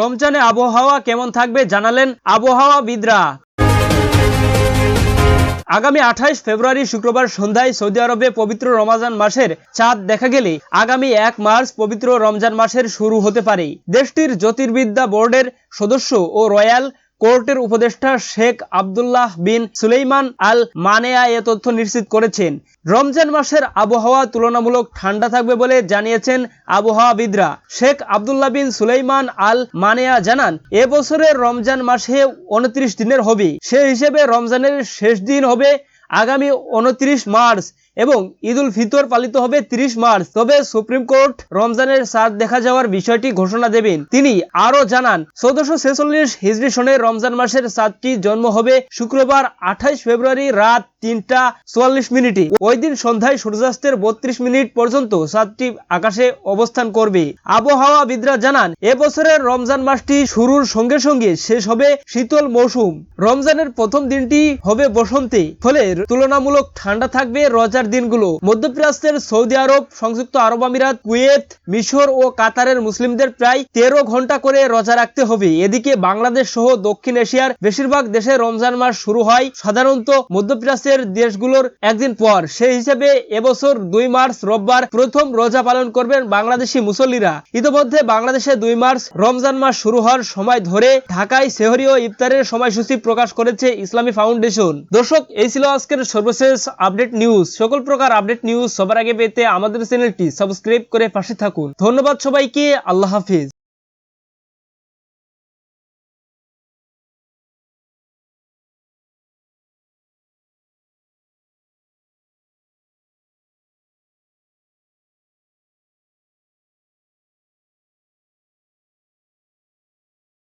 রমজানে আবহাওয়া কেমন থাকবে জানালেন আবহাওয়াবিদরা। আগামী আঠাইশ ফেব্রুয়ারি শুক্রবার সন্ধ্যায় সৌদি আরবে পবিত্র রমাজান মাসের চাঁদ দেখা গেলে আগামী এক মার্চ পবিত্র রমজান মাসের শুরু হতে পারে। দেশটির জ্যোতির্বিদ্যা বোর্ডের সদস্য ও রয়্যাল কোর্টের উপদেষ্টা শেখ আবদুল্লাহ বিন সুলেইমান আল মানেয়া এ তথ্য নিশ্চিত করেছেন। রমজান মাসের আবহাওয়া তুলনামূলক ঠান্ডা থাকবে বলে জানিয়েছেন আবহাওয়াবিদরা। শেখ আবদুল্লাহ বিন সুলেইমান আল মানেয়া জানান, এ বছরের রমজান মাসে উনত্রিশ দিনের হবে। সে হিসেবে রমজানের শেষ দিন হবে আগামী উনত্রিশ মার্চ। এবং ঈদ উল ফিতর পালিত হবে 30 মার্চ। তবে সুপ্রিম কোর্ট রমজানের সাদ দেখা যাওয়ার বিষয়টি ঘোষণা দেবেন। তিনি আরও জানান চোদ্দশো ছেচল্লিশ হিজরি সনে রমজান মাসের সাতটি জন্ম হবে শুক্রবার আঠাইশ ফেব্রুয়ারি রাত তিনটা চুয়াল্লিশ মিনিটে ওই দিন সন্ধ্যায় সূর্যাস্তের বত্রিশ মিনিট পর্যন্ত চাঁদটি আকাশে অবস্থান করবে। আবহাওয়াবিদরা জানান, এবছরের রমজান মাসটি শুরুর সঙ্গে সঙ্গে শেষ হবে শীতল মৌসুম। রমজানের প্রথম দিনটি হবে বসন্তে, ফলে তুলনামূলক ঠান্ডা থাকবে রোজার দিনগুলো। মধ্যপ্রাচ্যের সৌদি আরব, সংযুক্ত আরব আমিরাত, কুয়েত, মিশর ও কাতারের মুসলিমদের প্রায় তেরো ঘণ্টা করে রজা রাখতে হবে। এদিকে বাংলাদেশ সহ দক্ষিণ এশিয়ার বেশিরভাগ দেশে রমজান মাস শুরু হয় সাধারণত মধ্যপ্রাচ্যের দেশগুলোর একদিন পর। সেই হিসেবে এবছর দুই মার্চ রোববার প্রথম রোজা পালন করবেন বাংলাদেশি মুসল্লিরা। ইতিমধ্যে বাংলাদেশে দুই মার্চ রমজান মাস শুরু হওয়ার সময় ধরে ঢাকায় সেহরি ও ইফতারের সময়সূচি প্রকাশ করেছে ইসলামী ফাউন্ডেশন। দর্শক, এই ছিল আজকের সর্বশেষ আপডেট নিউজ। সকল প্রকার আপডেট নিউজ সবার আগে পেতে আমাদের চ্যানেলটি সাবস্ক্রাইব করে পাশে থাকুন। ধন্যবাদ সবাইকে। আল্লাহ হাফিজ।